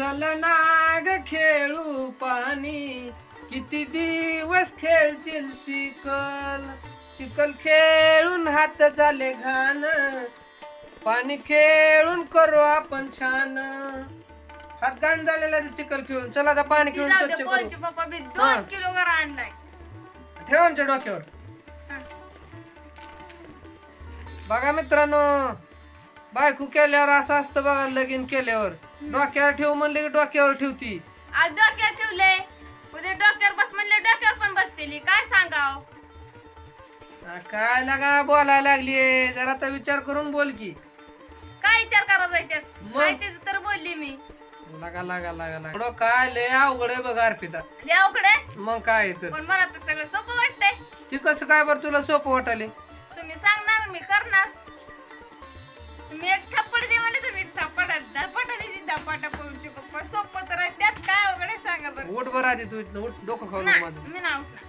चल नाग खेळू पाणी. किती दिवस खेळशील चिकल. चिकल खेळून हात झाले घाण. पाणी खेळून करू आपण छान. हात घाण झालेला आहे चिकल खेळून. चला आता पाणी खेळून स्वच्छ करू. पप्पा. दोन किलो वर आणलाय. ठेव आमच्या डोक्यावर. बघा मित्रांनो बायको केल्यावर असं असतं बघा लगीन केल्यावर. डोक्यावर ठेव म्हणले की डोक्यावर ठेवती. आज डोक्यावर ठेवले उद्या डोक्यावर बस म्हणले डोक्यावर पण बसतेली. काय सांगाव? काय लागा बोलायला लागली जरा आता विचार करून बोल की. काय विचार करायचा त्यात? मग? माहितीच तर बोलली मी. लागा लागा लागा लागा. काय लय अवघड आहे बघा अर्पिता. यावकडे मग काय येतं पण मला तर सगळं सोपं वाटतंय. ती कसं काय बरं तुला सोपं वाटाले तुम्ही सांगणार मी करणार. तुम्ही एक थप्पड दे म्हणजे तुम्ही थप्पड धपाटा दे धपाटा पोहोचू पप्पा सोपं तर आहे त्यात काय आहे सांगा बरं. उठ बरं आधी तू उठ डोकं खाऊ नको नाही माझं. मी ना उठणार.